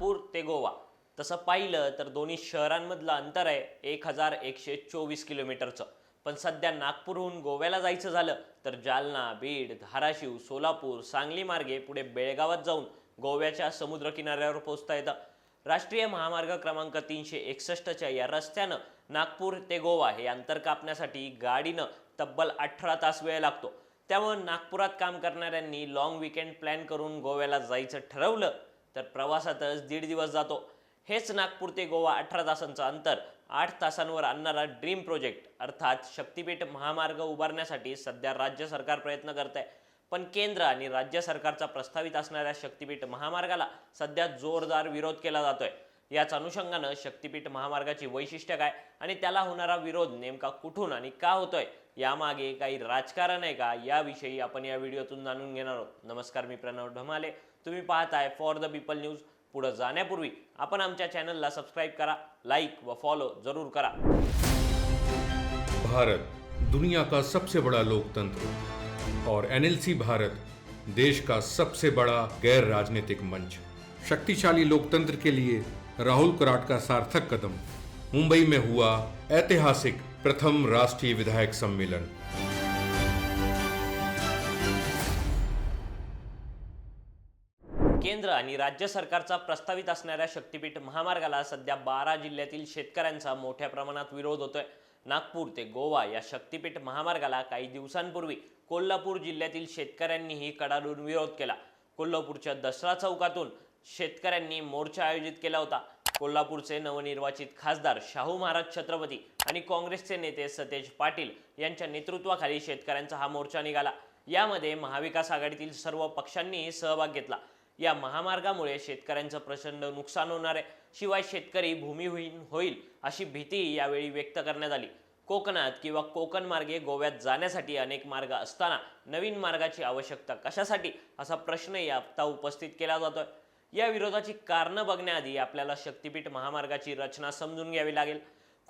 नागपूर ते गोवा. तसं पाहिलं तर दोन्ही शहरांमधलं अंतर आहे एक हजार एकशे चोवीस किलोमीटरचं. पण सध्या नागपूरहून गोव्याला जायचं झालं तर जालना बीड धाराशिव सोलापूर सांगली मार्गे पुढे बेळगावात जाऊन गोव्याच्या समुद्रकिनाऱ्यावर पोहोचता येतं. राष्ट्रीय महामार्ग क्रमांक तीनशे एकसष्टच्या या रस्त्यानं नागपूर ते गोवा हे अंतर कापण्यासाठी गाडीनं तब्बल अठरा तास वेळ लागतो. त्यामुळे नागपुरात काम करणाऱ्यांनी लॉंग विकेंड प्लॅन करून गोव्याला जायचं ठरवलं तर प्रवासातच दीड दिवस जातो. हेच नागपूर ते गोवा अठरा तासांचं अंतर. आठ तासांवर आणणारा ड्रीम प्रोजेक्ट अर्थात शक्तीपीठ महामार्ग उभारण्यासाठी सध्या राज्य सरकार प्रयत्न करत आहे पण केंद्र आणि राज्य सरकारचा प्रस्तावित असणाऱ्या शक्तीपीठ महामार्गाला सध्या जोरदार विरोध केला जातोय. याच अनुषंगानं शक्तीपीठ महामार्गाची वैशिष्ट्य काय आणि त्याला होणारा विरोध नेमका कुठून आणि का होतोय यामागे काही राजकारण आहे का याविषयी आपण या व्हिडिओतून जाणून घेणार आहोत. नमस्कार मी प्रणव ढमाले. तुम्ही पाहताय फॉर द पीपल न्यूज़ पुढे जाण्यापूर्वी आपण आमच्या चॅनलला सबस्क्राईब करा लाईक व फॉलो ज़रूर करा. भारत दुनिया का सबसे बड़ा लोकतंत्र और एनएलसी भारत देश का सबसे बड़ा गैर राजनीतिक मंच। शक्तिशाली लोकतंत्र के लिए राहुल कराट का सार्थक कदम। मुंबई में हुआ ऐतिहासिक प्रथम राष्ट्रीय विधायक सम्मेलन। केंद्र आणि राज्य सरकारचा प्रस्तावित असणाऱ्या शक्तीपीठ महामार्गाला सध्या बारा जिल्ह्यातील शेतकऱ्यांचा मोठ्या प्रमाणात विरोध होतोय. नागपूर ते गोवा या शक्तीपीठ महामार्गाला काही दिवसांपूर्वी कोल्हापूर जिल्ह्यातील शेतकऱ्यांनीही कडाडून विरोध केला. कोल्हापूरच्या दसरा चौकातून शेतकऱ्यांनी मोर्चा आयोजित केला होता. कोल्हापूरचे नवनिर्वाचित खासदार शाहू महाराज छत्रपती आणि काँग्रेसचे नेते सतेज पाटील यांच्या नेतृत्वाखाली शेतकऱ्यांचा हा मोर्चा निघाला. यामध्ये महाविकास आघाडीतील सर्व पक्षांनीही सहभाग घेतला. या महामार्गामुळे शेतकऱ्यांचं प्रचंड नुकसान होणार आहे. शिवाय शेतकरी भूमिहीन होईल अशी भीती यावेळी व्यक्त करण्यात आली. कोकणात किंवा कोकण मार्गे गोव्यात जाण्यासाठी अनेक मार्ग असताना नवीन मार्गाची आवश्यकता कशासाठी असा प्रश्नही आता उपस्थित केला जातोय. या विरोधाची कारणं बघण्याआधी आपल्याला शक्तिपीठ महामार्गाची रचना समजून घ्यावी लागेल.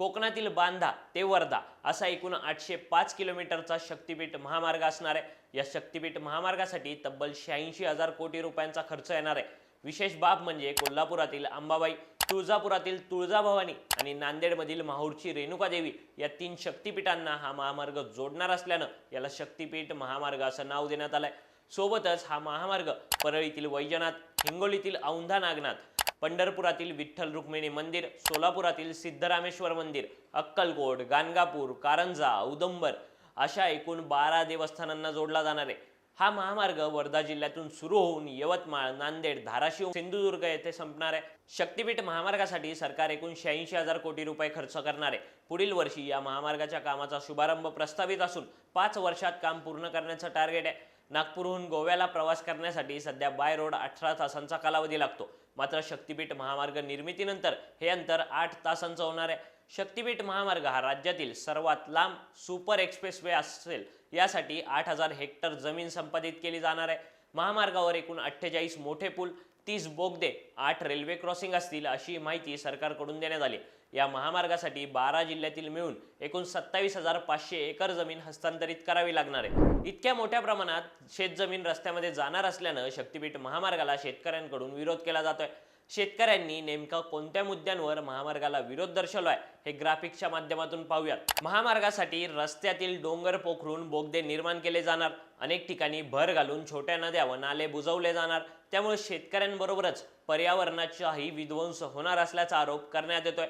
कोकणातील बांधा ते वर्धा असा एकूण आठशे पाच किलोमीटरचा शक्तीपीठ महामार्ग असणार आहे. या शक्तीपीठ महामार्गासाठी तब्बल शहाऐंशी हजार कोटी रुपयांचा खर्च येणार आहे. विशेष बाब म्हणजे कोल्हापुरातील अंबाबाई तुळजापुरातील तुळजाभवानी आणि नांदेडमधील माहूरची रेणुका देवी या तीन शक्तीपीठांना हा महामार्ग जोडणार असल्यानं याला शक्तीपीठ महामार्ग असं नाव देण्यात आलंय. सोबतच हा महामार्ग परळीतील वैजनाथ हिंगोलीतील औंधा नागनाथ पंढरपुरातील विठ्ठल रुक्मिणी मंदिर सोलापुरातील सिद्धरामेश्वर मंदिर अक्कलकोट गाणगापूर कारंजा औदंबर अशा एकूण बारा देवस्थानांना जोडला जाणार आहे. हा महामार्ग वर्धा जिल्ह्यातून सुरू होऊन यवतमाळ नांदेड धाराशिव सिंधुदुर्ग येथे संपणार आहे. शक्तीपीठ महामार्गासाठी सरकार एकूण शहाऐंशी हजार कोटी रुपये खर्च करणार आहे. पुढील वर्षी या महामार्गाच्या कामाचा शुभारंभ प्रस्तावित असून पाच वर्षात काम पूर्ण करण्याचं टार्गेट आहे. नागपूरहून गोव्याला प्रवास करण्यासाठी सध्या बाय रोड अठरा तासांचा कालावधी लागतो. मात्र शक्तीपीठ महामार्ग निर्मितीनंतर हे अंतर आठ तासांचं होणार आहे. शक्तीपीठ महामार्ग हा राज्यातील सर्वात लांब सुपर एक्सप्रेस वे असेल यासाठी आठ हजार हेक्टर जमीन संपादित केली जाणार आहे. महामार्गावर एकूण अठ्ठेचाळीस मोठे पूल तीस बोगदे आठ रेल्वे क्रॉसिंग असतील अशी माहिती सरकारकडून देण्यात आली. या महामार्गासाठी बारा जिल्ह्यातील मिळून एकूण सत्तावीस हजार पाचशे एकर जमीन हस्तांतरित करावी लागणार आहे. इतक्या मोठ्या प्रमाणात शेतजमीन रस्त्यामध्ये जाणार असल्यानं शक्तीपीठ महामार्गाला शेतकऱ्यांकडून विरोध केला जातोय. शेतकऱ्यांनी नेमका कोणत्या मुद्द्यांवर महामार्गाला विरोध दर्शवलाय हे ग्राफिक्सच्या माध्यमातून पाहूयात. महामार्गासाठी रस्त्यातील डोंगर पोखरून बोगदे निर्माण केले जाणार. अनेक ठिकाणी भर घालून छोट्या नद्या व नाले बुजवले जाणार. त्यामुळे शेतकऱ्यांबरोबरच पर्यावरणाचाही विध्वंस होणार असल्याचा आरोप करण्यात येतोय.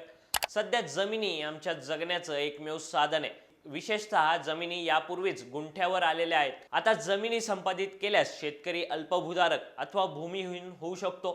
सध्या जमिनी आमच्या जगण्याचं एकमेव साधन आहे. विशेषतः जमिनी यापूर्वीच गुंठ्यावर आलेल्या आहेत. आता जमिनी संपादित केल्यास शेतकरी अल्पभूधारक अथवा भूमिहीन होऊ शकतो.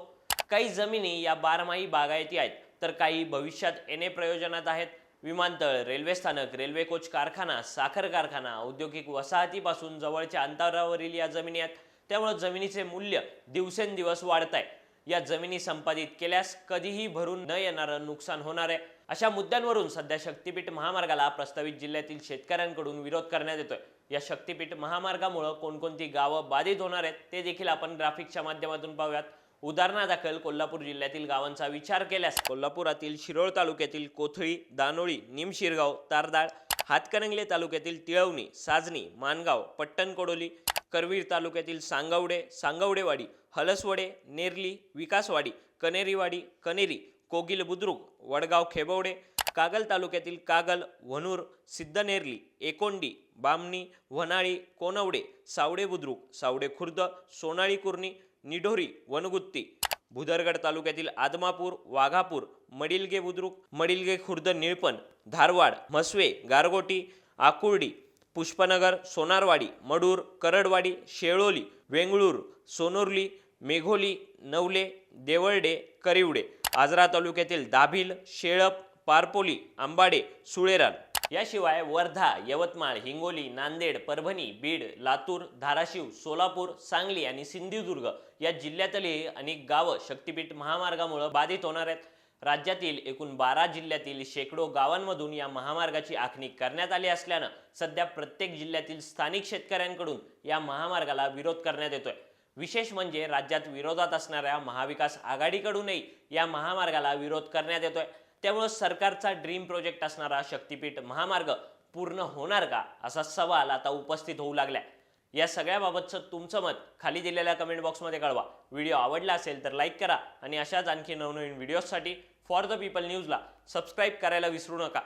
काही जमिनी या बारमाही बागायती आहेत तर काही भविष्यात येणे प्रयोजनात आहेत. विमानतळ रेल्वे स्थानक रेल्वे कोच कारखाना साखर कारखाना औद्योगिक वसाहतीपासून जवळच्या अंतरावरील या जमिनी आहेत. त्यामुळं जमिनीचे मूल्य दिवसेंदिवस वाढत आहे या जमिनी संपादित केल्यास कधीही भरून न येणारं नुकसान होणार आहे. अशा मुद्द्यांवरून सध्या शक्तीपीठ महामार्गाला प्रस्तावित जिल्ह्यातील शेतकऱ्यांकडून विरोध करण्यात येतोय. या शक्तीपीठ महामार्गामुळे कोणकोणती गावं बाधित होणार आहेत ते देखील आपण ग्राफिक्सच्या माध्यमातून पाहूयात. उदाहरणादाखल कोल्हापूर जिल्ह्यातील गावांचा विचार केल्यास कोल्हापुरातील शिरोळ तालुक्यातील कोथळी दानोळी निमशिरगाव तारदाळ हातकणंगले तालुक्यातील तिळवणी साजणी मानगाव पट्टणकोडोली करवीर तालुक्यातील सांगवडे सांगवडेवाडी हलसवडे नेरली विकासवाडी कनेरीवाडी कनेरी कोगिल बुद्रुक वडगाव खेबवडे कागल तालुक्यातील कागल वनूर सिद्धनेरली एकोंडी बामणी वनाळी कोनवडे सावडे बुद्रुक सावडे खुर्द सोनाळी कुर्णी निढोरी वनगुत्ती भुदरगड तालुक्यातील आदमापूर वाघापूर मडिलगे बुद्रुक मडिलगे खुर्द निळपण धारवाड म्हसवे गारगोटी आकुर्डी पुष्पनगर सोनारवाडी मडूर करडवाडी शेळोली वेंगळूर सोनुर्ली मेघोली नवले देवळडे करिवडे. आजरा तालुक्यातील दाभिल शेळप पारपोली आंबाडे सुळेरान. याशिवाय वर्धा यवतमाळ हिंगोली नांदेड परभणी बीड लातूर धाराशिव सोलापूर सांगली आणि सिंधुदुर्ग या जिल्ह्यातली अनेक गावं शक्तीपीठ महामार्गामुळे बाधित होणार आहेत. राज्यातील एकूण बारा जिल्ह्यातील शेकडो गावांमधून या महामार्गाची आखणी करण्यात आली असल्यानं सध्या प्रत्येक जिल्ह्यातील स्थानिक शेतकऱ्यांकडून या महामार्गाला विरोध करण्यात येतोय. विशेष म्हणजे राज्यात विरोधात असणाऱ्या महाविकास आघाडीकडूनही या महामार्गाला विरोध करण्यात येतोय. त्यामुळं सरकारचा ड्रीम प्रोजेक्ट असणारा शक्तीपीठ महामार्ग पूर्ण होणार का असा सवाल आता उपस्थित होऊ लागलाय. या सगळ्याबाबतचं तुमचं मत खाली दिलेल्या कमेंट बॉक्समध्ये कळवा. व्हिडिओ आवडला असेल तर लाईक करा आणि अशाच आणखी नवनवीन व्हिडिओजसाठी फॉर द पीपल न्यूजला सबस्क्राईब करायला विसरू नका.